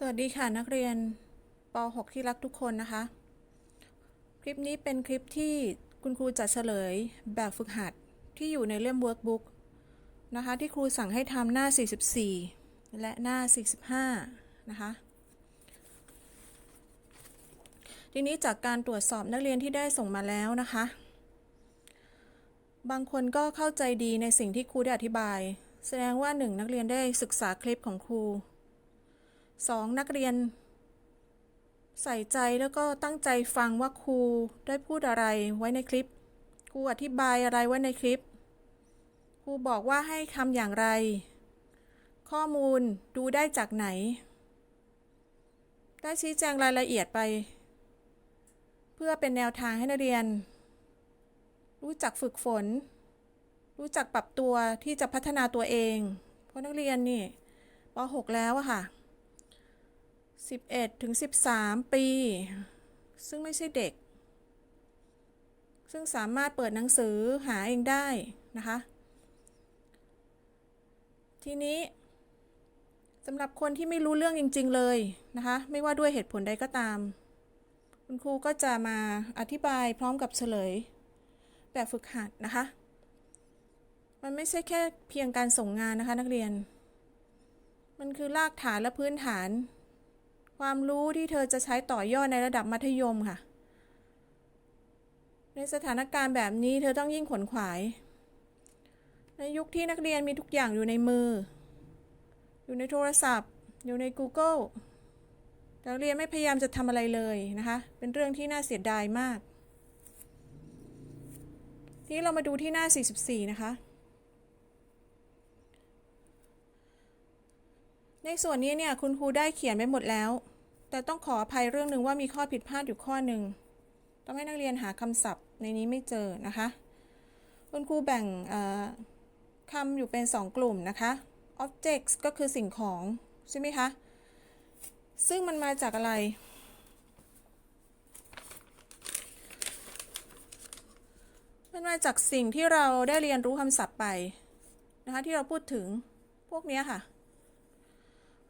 สวัสดีค่ะนักเรียนป .6 ที่รักทุกคนนะคะ คลิปนี้เป็นคลิปที่คุณครูจะเฉลยแบบฝึกหัดที่อยู่ในเล่ม workbook นะคะ ที่ครูสั่งให้ทำหน้า 44 และหน้า 45 นะคะ ทีนี้จากการตรวจสอบนักเรียนที่ได้ส่งมาแล้วนะคะ บางคนก็เข้าใจดีในสิ่งที่ครูได้อธิบาย แสดงว่าหนึ่งนักเรียนได้ศึกษาคลิปของครู สองนักเรียน ใส่ใจแล้วก็ตั้งใจฟังว่าครูได้พูดอะไรไว้ในคลิป ครูอธิบายอะไรไว้ในคลิป ครูบอกว่าให้ทำอย่างไร ข้อมูลดูได้จากไหน ได้ชี้แจงรายละเอียดไป เพื่อเป็นแนวทางให้นักเรียน รู้จักฝึกฝน รู้จักปรับตัวที่จะพัฒนาตัวเอง เพราะนักเรียนนี่ป .6 แล้วอะค่ะ 11ถึง13 ปี ซึ่งไม่ใช่เด็ก ซึ่งสามารถเปิดหนังสือหาเองได้นะคะ ทีนี้สำหรับคนที่ไม่รู้เรื่องจริง ๆ เลยนะคะ ไม่ว่าด้วยเหตุผลใดก็ตาม คุณครูก็จะมาอธิบายพร้อมกับเฉลย แบบฝึกหัดนะคะ มันไม่ใช่แค่เพียงการส่งงานนะคะนักเรียน มันคือรากฐานและพื้นฐาน ความรู้ที่เธอจะใช้ต่อยอดในระดับมัธยมค่ะ ในสถานการณ์แบบนี้เธอต้องยิ่งขวนขวาย ในยุคที่นักเรียนมีทุกอย่างอยู่ในมือ อยู่ในโทรศัพท์ อยู่ใน Google นักเรียนไม่พยายามจะทำอะไรเลยนะคะ เป็นเรื่องที่น่าเสียดายมาก ทีนี้เรามาดูที่หน้า 44 นะคะ ในส่วนนี้เนี่ยคุณครูได้เขียนไว้หมดแล้ว แต่ต้องขออภัยเรื่องหนึ่งว่ามีข้อผิดพลาดอยู่ข้อหนึ่งต้องให้นักเรียนหาคำศัพท์ในนี้ไม่เจอนะคะ คุณครูแบ่งคำอยู่เป็น 2 กลุ่มนะคะ objects ก็คือสิ่งของใช่ไหมคะ ซึ่งมันมาจากอะไร มันมาจากสิ่งที่เราได้เรียนรู้คำศัพท์ไปนะคะที่เราพูดถึงพวกนี้ค่ะ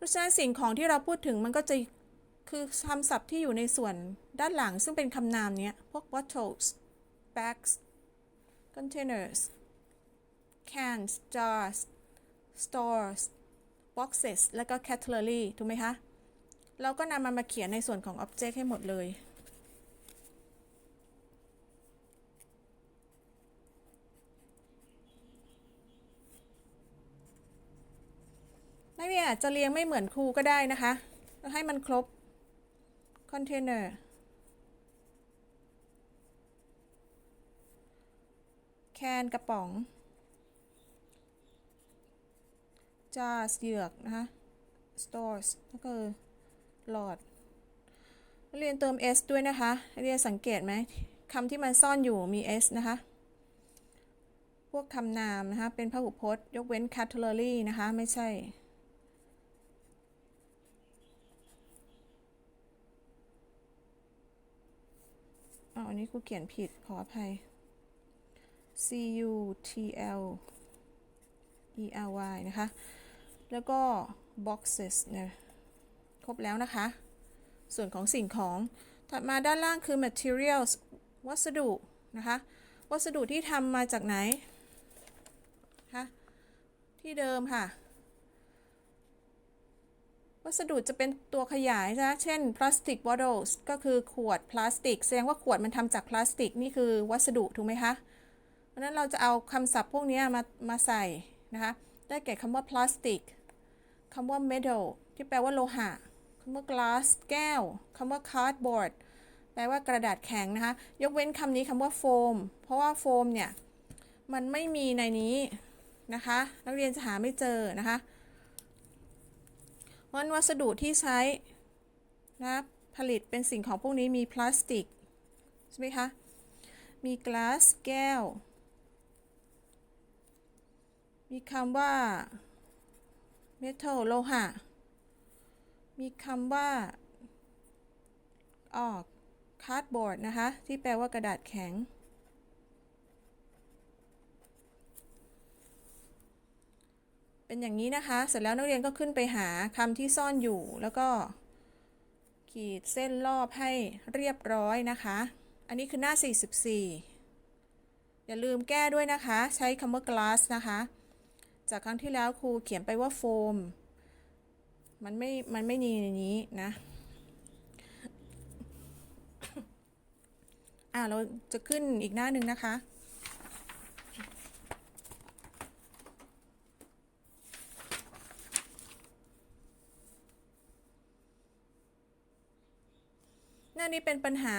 ราะฉะนั้นสิ่งของที่เราพูดถึงมันก็จะคือคำศัพท์ที่อยู่ในส่วนด้านหลังซึ่งเป็นคำนามเนี้ย พวก bottles bags containers cans jars stores boxes แล้วก็ cutlery ถูกไหมคะ เราก็นำมันมาเขียนในส่วนของ object ให้หมดเลย นักเรียนอาจจะเรียงไม่เหมือนครูก็ได้นะคะให้มันครบ container แคนกระป๋อง jars เหยือกนะคะ stores ก็คือหลอดเรียนเติม s ด้วยนะคะ เรียนสังเกตไหมคำที่มันซ่อนอยู่มี s นะคะ พวกคำนามนะคะ เป็นพหูพจน์ ยกเว้น cutlery นะคะ ไม่ใช่ันนี้ครูเขียนผิดขออภัย C U T L E R Y นะคะ แล้วก็ boxes เนี่ยครบแล้วนะคะ ส่วนของสิ่งของ ถัดมาด้านล่างคือ materials วัสดุนะคะ วัสดุที่ทำมาจากไหนคะที่เดิมค่ะ วัสดุจะเป็นตัวขยายนะ เช่น plastic bottles ก็คือขวดพลาสติก แสดงว่าขวดมันทำจากพลาสติก นี่คือวัสดุถูกไหมคะเพราะนั้นเราจะเอาคำศัพท์พวกนี้มามาใส่นะคะ ได้แก่คำว่าพลาสติกคำว่า metal ที่แปลว่าโลหะคำว่า glass แก้วคำว่า cardboard แปลว่ากระดาษแข็งนะคะ ยกเว้นคำนี้คำว่า foam เพราะว่า foam เนี่ย มันไม่มีในนี้นะคะ นักเรียนจะหาไม่เจอนะคะ เพราะวัสดุที่ใช้นะผลิตเป็นสิ่งของพวกนี้มีพลาสติก ใช่ไหมคะ มี glass แก้ว มีคำว่า metal โลหะ มีคำว่าออก cardboard นะคะ ที่แปลว่ากระดาษแข็ง เป็นอย่างนี้นะคะ เสร็จแล้วนักเรียนก็ขึ้นไปหาคำที่ซ่อนอยู่ แล้วก็ ขีดเส้นรอบให้เรียบร้อยนะคะ อันนี้คือหน้า 44 อย่าลืมแก้ด้วยนะคะ ใช้คำว่า glass นะคะ จากครั้งที่แล้วครูเขียนไปว่าโฟม มันไม่ มันไม่มีในนี้นะอ่าเราจะขึ้นอีกหน้าหนึ่งนะคะ หน้านี้เป็นปัญหา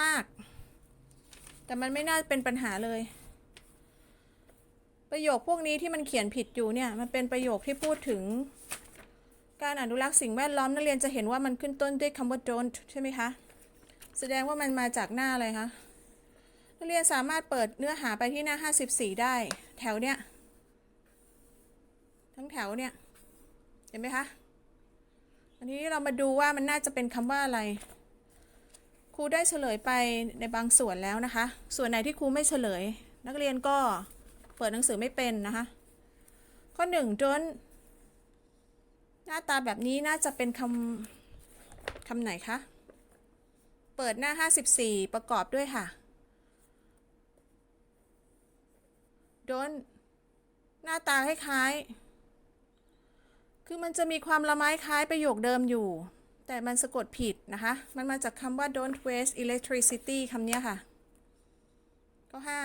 มาก แต่มันไม่น่าเป็นปัญหาเลย ประโยคพวกนี้ที่มันเขียนผิดอยู่เนี่ยมันเป็นประโยคที่พูดถึง การอนุรักษ์สิ่งแวดล้อมนักเรียนจะเห็นว่ามันขึ้นต้นด้วยคำว่า don't ใช่ไหมคะ แสดงว่ามันมาจากหน้าอะไรคะนักเรียนสามารถเปิดเนื้อหาไปที่หน้า 54 ได้ แถวเนี้ยทั้งแถวเนี่ยเห็นไหมคะอันนี้เรามาดูว่ามันน่าจะเป็นคำว่าอะไร รูได้เฉลยไปในบางส่วนแล้วนะคะ ส่วนไหนที่ครูไม่เฉลย นักเรียนก็เปิดหนังสือไม่เป็นนะคะ ข้อหนึ่ง don't หน้าตาแบบนี้น่าจะเป็นคำคำไหนคะ เปิดหน้า 54 ประกอบด้วยค่ะ don't หน้าตาคล้ายๆ คือมันจะมีความละไม้คล้ายประโยคเดิมอยู่ แต่มันสะกดผิดนะคะ มันมาจากคำว่า don't waste electricity คำนี้ค่ะ ก็ห้า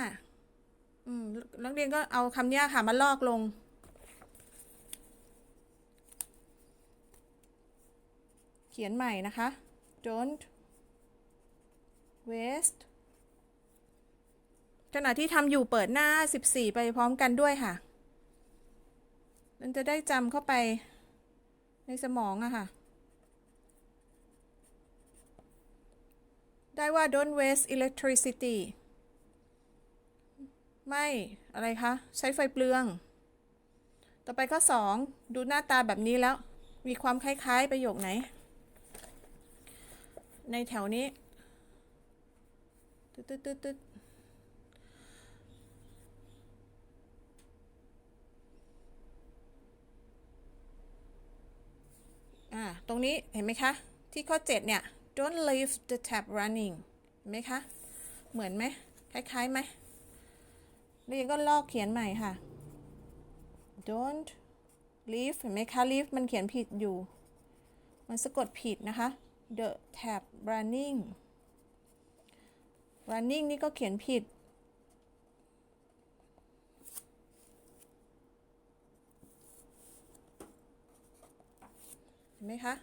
อืมนักเรียนก็เอาคำนี้ค่ะ มาลอกลง เขียนใหม่นะคะ don't waste ขณะที่ทำอยู่เปิดหน้า 14 ไปพร้อมกันด้วยค่ะ มันจะได้จำเข้าไปในสมองอะค่ะ ได้ว่า don't waste electricity ไม่ อะไรคะ ใช้ไฟเปลือง ต่อไปข้อ 2 ดูหน้าตาแบบนี้แล้ว มีความคล้าย ๆ ประโยคไหน ในแถวนี้ตึ๊ดตึ๊ดตึ๊ดตึ๊ดอ่าตรงนี้เห็นไหมคะ ที่ข้อ 7 เนี่ย don't leave the tap running เห็นไหมคะ เหมือนไหมคล้ายๆไหมเรียนก็ลอกเขียนใหม่ค่ะ don't leave เห็นไหมคะ leave มันเขียนผิดอยู่ มันสะกดผิดนะคะ the tap running running นี่ก็เขียนผิด เห็นไหมคะ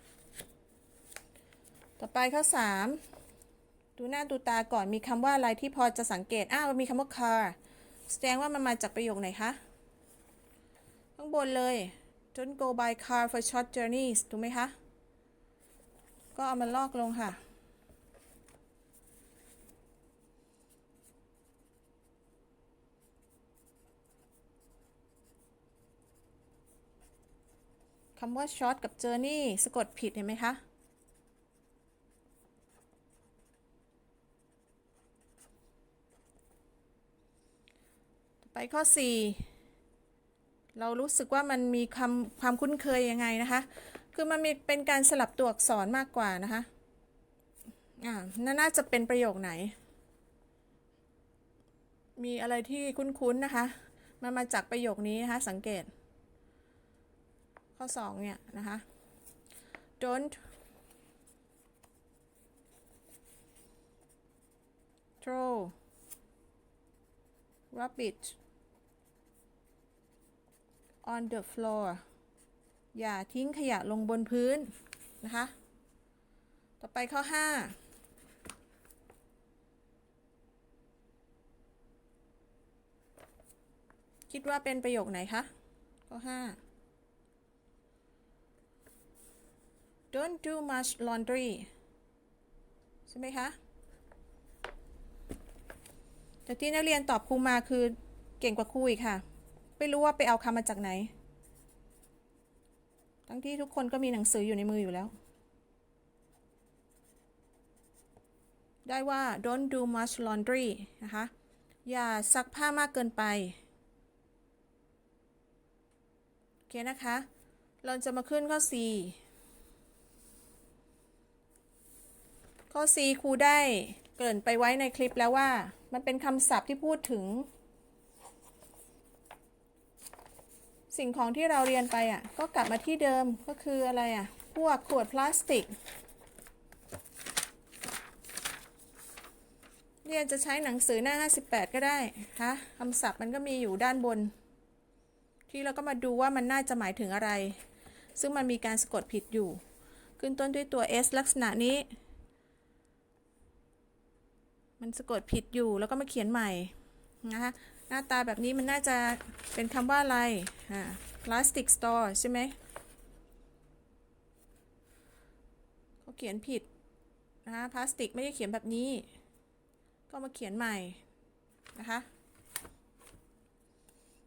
ต่อไปข้อ 3 ดูหน้าดูตาก่อนมีคำว่าอะไรที่พอจะสังเกต อ้าวมีคำว่า car แสดงว่ามันมาจากประโยคไหนคะ ข้างบนเลย don't go by car for short journeys ถูกไหมคะ ก็เอามาลอกลงค่ะ คำว่า short กับ journey สะกดผิดเห็นไหมคะ ข้อ 4 เรารู้สึกว่ามันมีคำความคุ้นเคยยังไงนะคะ คือมันมีเป็นการสลับตัวอักษรมากกว่านะคะ อ่าน่าจะเป็นประโยคไหน มีอะไรที่คุ้นๆนะคะ มันมาจากประโยคนี้นะคะ สังเกต ข้อ 2 เนี่ยนะคะ don't throw rubbish on the floor อย่าทิ้งขยะลงบนพื้น นะคะ ต่อไปข้อ 5 คิดว่าเป็นประโยคไหนคะ ข้อ 5 don't do much laundry ใช่ไหมคะ แต่ที่นักเรียนตอบครูมาคือเก่งกว่าครูอีกค่ะ ไม่รู้ว่าไปเอาคำมาจากไหน ทั้งที่ทุกคนก็มีหนังสืออยู่ในมืออยู่แล้ว ได้ว่า don't do much laundry นะคะ อย่าซักผ้ามากเกินไปเคนะคะ เราจะมาขึ้นข้อ C ข้อ C ครูได้เกริ่นไปไว้ในคลิปแล้วว่า มันเป็นคำศัพท์ที่พูดถึง สิ่งของที่เราเรียนไปอะก็กลับมาที่เดิมก็คืออะไรอะพวกขวดพลาสติก เรียนจะใช้หนังสือหน้า 58 ก็ได้คะคำศัพท์มันก็มีอยู่ด้านบน ที่เราก็มาดูว่ามันน่าจะหมายถึงอะไร ซึ่งมันมีการสะกดผิดอยู่ ขึ้นต้นด้วยตัว S ลักษณะนี้ มันสะกดผิดอยู่แล้วก็มาเขียนใหม่นะคะ น้าตาแบบนี้มันน่าจะเป็นคำว่าอะไรอ่า plastic store ใช่ไหมเขาเขียนผิดนะคะพลาสติกไม่ได้เขียนแบบนี้ ก็มาเขียนใหม่นะคะ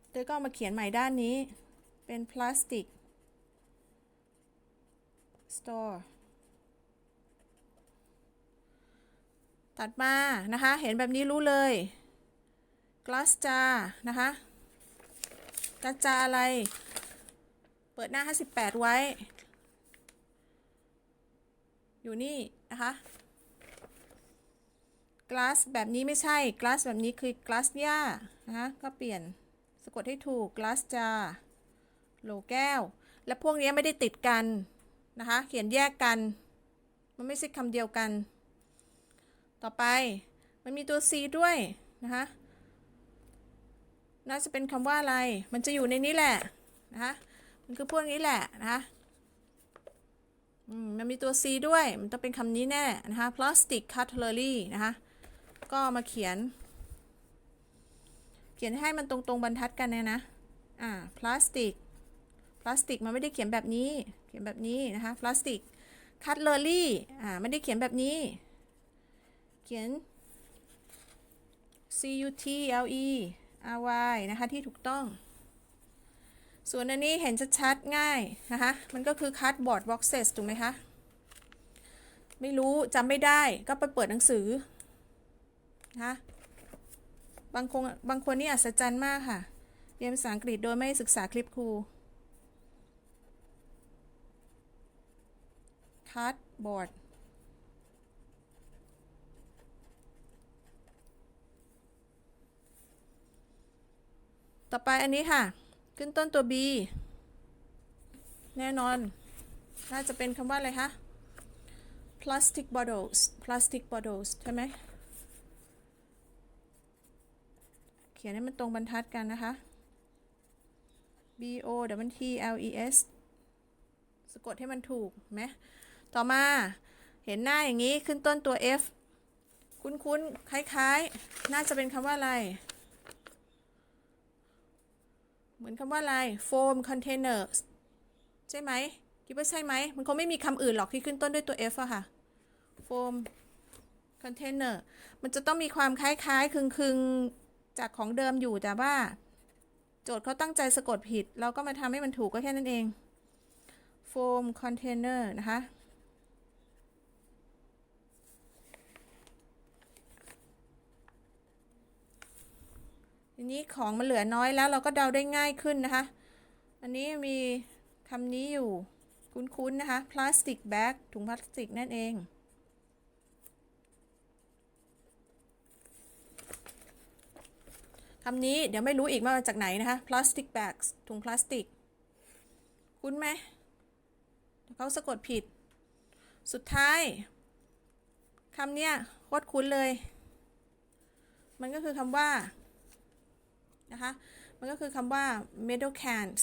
เตยก็มาเขียนใหม่ด้านนี้เป็น plastic store ตัดมานะคะ เห็นแบบนี้รู้เลย glass jar นะคะ glass jar อะไร เปิดหน้า 58 ไว้ อยู่นี่นะคะ glass แบบนี้ไม่ใช่ glass แบบนี้คือ glass ย่านะคะก็เปลี่ยนสะกดให้ถูก glass jar โหลแก้ว และพวกนี้ไม่ได้ติดกันนะคะ เขียนแยกกัน มันไม่ใช่คำเดียวกัน ต่อไปมันมีตัว C ด้วยนะคะ น่าจะเป็นคำว่าอะไร มันจะอยู่ในนี้แหละนะคะมันคือพวกนี้แหละนะคะอืมมันมีตัว C ด้วย มันต้องเป็นคำนี้แน่นะคะ plastic cutlery นะคะ ก็มาเขียน เขียนให้มันตรงๆบรรทัดกันเนี่ยนะ อ่า plastic plastic มันไม่ได้เขียนแบบนี้ เขียนแบบนี้นะคะ plastic cutlery อ่า ไม่ได้เขียนแบบนี้ เขียน C U T L E R Y นะคะที่ถูกต้อง ส่วนอันนี้เห็นชัดๆง่ายนะคะ มันก็คือ cardboard boxes ถูกไหมคะ ไม่รู้จำไม่ได้ก็ไปเปิดหนังสือนะคะบางคนบางคนนี่อัศจรรย์มากค่ะ เรียนภาษาอังกฤษโดยไม่ศึกษาคลิปครู cardboard ต่อไปอันนี้ค่ะ ขึ้นต้นตัว B แน่นอน น่าจะเป็นคำว่าอะไรคะ plastic bottles plastic bottles ใช่ไหม เขียนให้มันตรงบรรทัดกันนะคะ B O W T L E S สะกดให้มันถูกไหม ต่อมา เห็นหน้าอย่างนี้ขึ้นต้นตัว F คุ้นๆ คล้าย ๆ น่าจะเป็นคำว่าอะไร เห มือนคำว่าอะไร foam containers ใช่ไหมคิดว่าใช่ไหม มันคงไม่มีคำอื่นหรอกที่ขึ้นต้นด้วยตัว F อะค่ะ foam container มันจะต้องมีความคล้ายๆ คึงๆ จากของเดิมอยู่แต่ว่า โจทย์เขาตั้งใจสะกดผิด เราก็มาทำให้มันถูกก็แค่นั้นเอง foam container นะคะ ทีนี้ของมันเหลือน้อยแล้วเราก็เดาได้ง่ายขึ้นนะคะ อันนี้มีคำนี้อยู่คุ้นๆนะคะ plastic bag ถุงพลาสติกนั่นเองคำนี้เดี๋ยวไม่รู้อีกว่ามาจากไหนนะคะ plastic bags ถุงพลาสติก คุ้นไหมเขาสะกดผิด สุดท้ายคำเนี้ยโคตรคุ้นเลย มันก็คือคำว่า นะคะ มันก็คือคำว่า metal cans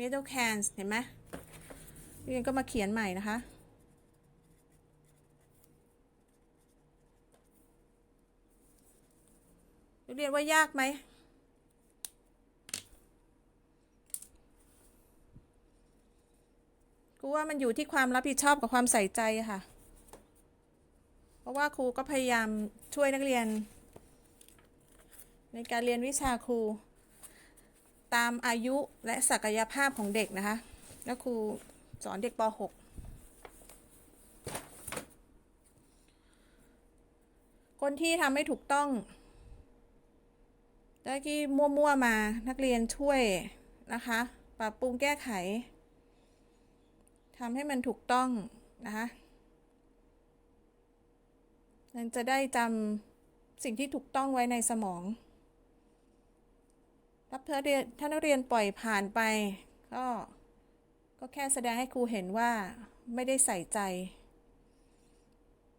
metal cans เห็นไหมนี่ก็มาเขียนใหม่นะคะ เรียนว่ายากไหมครูว่ามันอยู่ที่ความรับผิดชอบกับความใส่ใจค่ะ เพราะว่าครูก็พยายามช่วยนักเรียน ในการเรียนวิชาครู ตามอายุและศักยภาพของเด็กนะคะ แล้วครูสอนเด็กป .6 คนที่ทำไม่ถูกต้องได้ที่มั่วๆมานักเรียนช่วยนะคะ ปรับปรุงแก้ไขทำให้มันถูกต้องนะคะมันจะได้จำสิ่งที่ถูกต้องไว้ในสมอง รับเธอเรียนถ้านักเรียนปล่อยผ่านไป ก็ก็แค่แสดงให้ครูเห็นว่าไม่ได้ใส่ใจ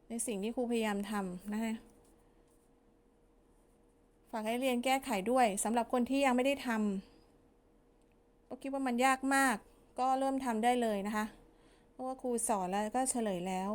ในสิ่งที่ครูพยายามทำนะคะฝากให้เรียนแก้ไขด้วยสำหรับคนที่ยังไม่ได้ทำก็คิดว่ามันยากมาก ก็เริ่มทำได้เลยนะคะ เพราะว่าครูสอนแล้วก็เฉลยแล้ว